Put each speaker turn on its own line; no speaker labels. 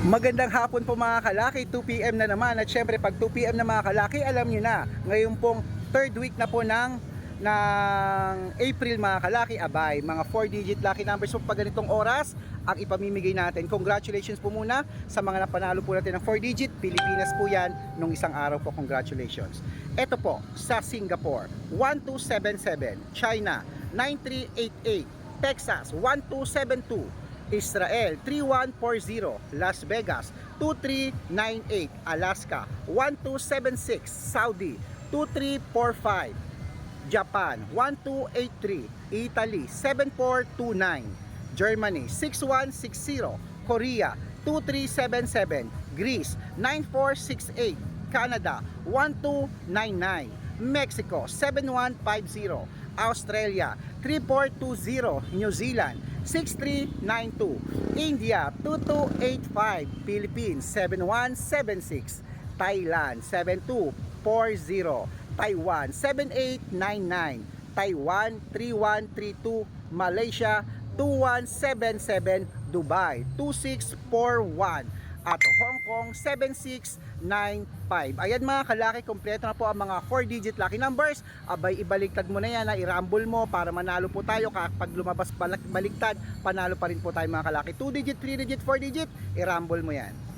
Magandang hapon po mga kalaki, 2pm na naman. At syempre pag 2pm na mga kalaki, alam nyo na, ngayon pong third week na po ng ng April mga kalaki, abay, mga 4 digit lucky numbers po pag ganitong oras ang ipamimigay natin. Congratulations po muna sa mga napanalo po natin ng 4 digit, Pilipinas po yan nung isang araw po, congratulations. Ito po, sa Singapore, 1277, China, 9388, Texas, 1272, Israel 3140, Las Vegas 2398, Alaska 1276, Saudi 2345, Japan 1283, Italy 7429, Germany 6160, Korea 2377, Greece 9468, Canada 1299, Mexico 7150, Australia 3420, New Zealand 6392, India 2285, Philippines 7176, Thailand 7240, Taiwan 7899, Taiwan 3132, Malaysia 2177, Dubai 2641, at Hong Kong 7695. Ayan mga kalaki, kompleto na po ang mga 4-digit lucky numbers. Abay, ibaliktad mo na yan, na i-rumble mo para manalo po tayo. Kapag lumabas baliktad, panalo pa rin po tayo mga kalaki. 2-digit, 3-digit, 4-digit, i-rumble mo yan.